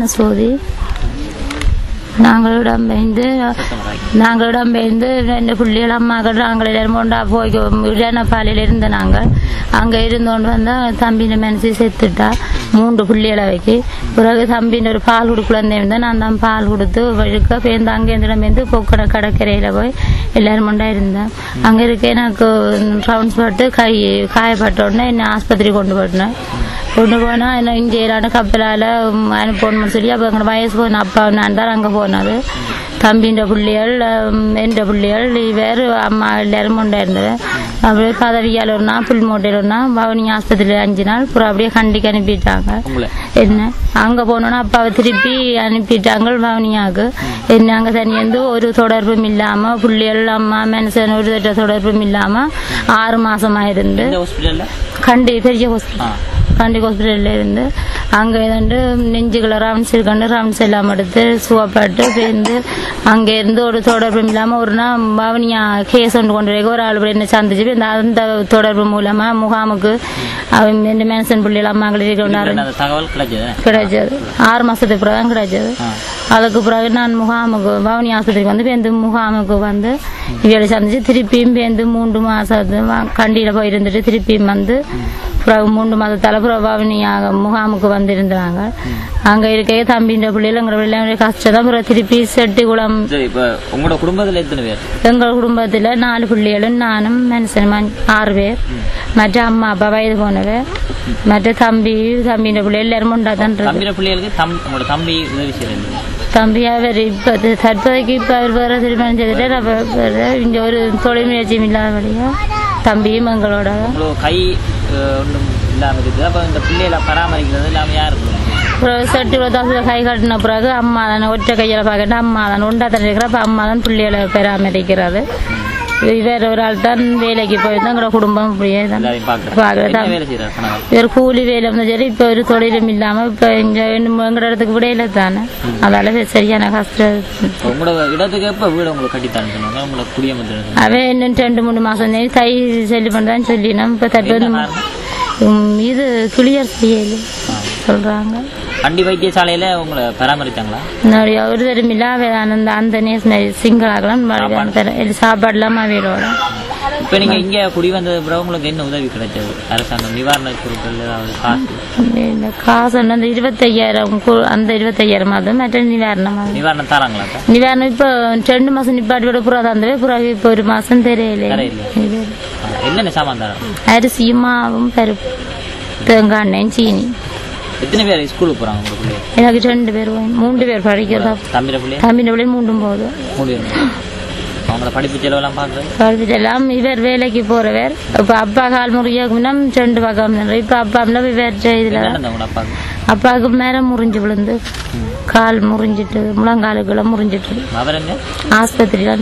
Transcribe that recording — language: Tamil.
ஞானசோதி நாங்களிடம் பயந்து நாங்களிடம் பயந்து ரெண்டு பிள்ளைகள் அம்மாக்கள் நாங்கள் எல்லாரும் கொண்டா போய் இரணப்பாலையில் இருந்த நாங்கள். அங்கே இருந்தோண்டு வந்தால் தம்பின மனசு செத்துட்டா மூன்று பிள்ளைகளை வைக்கி பிறகு தம்பின ஒரு பால் குடுக்கலந்தே இருந்தால் நான் தான் பால் கொடுத்து வழுக்க பேருந்து அங்கேருந்து பேருந்து பொக்கடை கடற்கரையில் போய் எல்லாரும் கொண்டா இருந்தேன். அங்கே இருக்க எனக்கு ரவுண்ட்ஸ் பட்டு கை காயப்பட்ட உடனே என்னை ஆஸ்பத்திரி கொண்டு போட்டேன் கொண்டு போனால் என்ன இல்லாத கப்பலால் அனுப்பணும்னு சொல்லி அப்போ எங்களோட வயசு போன அப்பா நான் தான் அங்கே போனது தம்பின்ற பிள்ளைகள் என்ற பிள்ளைகள் வேறு அம்மா எல்லாரும் கொண்டா இருந்தது. அப்படியே பதவியால் ஒரு நாள் புல் மூட்டையில் ஒரு நாள் பவனி ஆஸ்பத்திரியில் அஞ்சு நாள் அப்புறம் அப்படியே கண்டிக்கு அனுப்பிட்டாங்க. என்ன? அங்கே போனோன்னா அப்பாவை திருப்பி அனுப்பிட்டாங்க பவனியாவுக்கு. என்ன அங்கே தனி வந்து ஒரு தொடர்பும் இல்லாமல் பிள்ளைகள் அம்மா மனுஷன் ஒரு தொடர்பும் இல்லாமல் ஆறு மாசமா இருந்து கண்டி பெரிய ஹாஸ்பிட்டல் கண்டி ஹாஸ்பிட்டலில் இருந்து அங்கே வந்து நெஞ்சுகளை ரவுண்ட்ஸ் இருக்கண்டு ரவுண்ட்ஸ் எல்லாம் எடுத்து சுவப்பட்டு பேருந்து அங்கே இருந்து ஒரு தொடர்பும் இல்லாமல் ஒரு நாள் பவனியா கேஸ் ஒன்று கொண்டு போய் ஒரு ஆள் என்ன சந்திச்சு அந்த தொடர்பு மூலமாக முகாமுக்கு அவன் இந்த மேன்சன் பிள்ளைகள் தகவல் கிடைச்சது? ஆறு மாசத்துக்கு பிறகு தான் கிடைச்சது. அதுக்கு பிறகு நான் முகாமுக்கு பவனி ஆஸ்பத்திரிக்கு வந்து பேருந்து முகாமுக்கு வந்து இவளை சந்திச்சு திருப்பியும் பேருந்து மூன்று மாசத்து கண்டியில் போய் இருந்துட்டு திருப்பியும் வந்து பிறகு மூன்று மாதத்தால பவனி ஆக- முகாமுக்கு வந்து இருந்தாங்க அங்க இருக்க தம்பின்ற பிள்ளைகள் எங்க பிள்ளைங்க கஷ்டம் தான் பிறகு திருப்பி செட்டிக்குளம் உங்களோட குடும்பத்துல எத்தனை பேர்? எங்கள் குடும்பத்துல நாலு பிள்ளைகளும் நானும் மனுஷனும் ஆறு பேர். மற்ற அம்மா அப்பா வயது போனவ மற்ற தம்பி தம்பின்ற பிள்ளை எல்லாரும் தம் உங்களோட தம்பி தம்பி அவர் இப்ப தற்போதைக்கு இப்ப அவர் வேற திருமணம் செய்துட்டு இங்க ஒரு தொழில் முயற்சியும் இல்லாதபடியா தம்பியும் எங்களோட கை ஒன்றும் இல்லாமல் இருக்குது. அப்போ இந்த பிள்ளைகளை பராமரிக்கிறது இல்லாமல் யாரு அப்புறம் சட்டி தாசில கை கட்டின பிறகு அம்மா தானே ஒற்றை கையில் பார்க்கட்டு அம்மா தானே உண்டா தான் இருக்கிறப்ப அம்மா தான் பிள்ளைகளை பராமரிக்கிறது. வேற ஒரு ஆள் தான் வேலைக்கு போய் தான் எங்களோட குடும்பம் இப்படியே தான் பார்க்கறது வேறு கூலி வேலை சரி இப்போ ஒரு தொழிலும் இல்லாம இப்ப இங்க எங்கட இடத்துக்கு விடையில தானே அதால சரியான கஷ்டம் அவன் இன்னும் ரெண்டு மூணு மாசம் தான் தை செல்லி பண்றான்னு சொல்லினோம் இப்ப உம், இது கிளியர் செய்யல சொல்றாங்க கண்டி வைத்தியசாலையில உங்களை பராமரித்தாங்களா? என்னுடைய ஒரு தரம் அவன் அந்த அந்த சிங்களாகலாம் சாப்பாடுலாம் அவையோட இப்ப நீங்க இங்க குடி வந்தது பிறகு உங்களுக்கு என்ன உதவி கிடைச்சது? அரசாங்கம் நிவாரண பொருட்கள் ஏதாவது காசு. இந்த காசு அந்த இருபத்தையாயிரம் அந்த இருபத்தையாயிரம் மாதம் மற்ற நிவாரணம் அது. நிவாரணம் தராங்களா? நிவாரணம் இப்போ ரெண்டு மாசம் நிப்பாட்டி விட புறா தந்தவே பிறகு இப்போ ஒரு மாசம் தெரியல. என்னென்ன சாமான் தராங்க? அரிசியும் மாவும் பருப்பு தேங்காய் எண்ணெய் சீனி. எத்தனை பேர் ஸ்கூலுக்கு போறாங்க உங்க பிள்ளைங்க? எனக்கு ரெண்டு பேர். மூன்று பேர் படிக்கிறதா? தம்பிர பிள்ளைய? தம்பி பிள்ளை மூன்றும் போதும் மூணு பேர். அவங்கள படிப்பு செலவெல்லாம் பாக்குறது கல்விச்செல்லாம் இவர் வேலைக்கு போறவர். இப்ப அப்பா கால் முறியாக்கும்னா ரெண்டு பக்கம். இப்ப அப்பா இவர் இதுல அப்பாவுக்கு? மேல முறிஞ்சு விழுந்து கால் முறிஞ்சிட்டு முழங்காலுக்குள்ள முறிஞ்சிட்டு. அவர் ஆஸ்பத்திரியில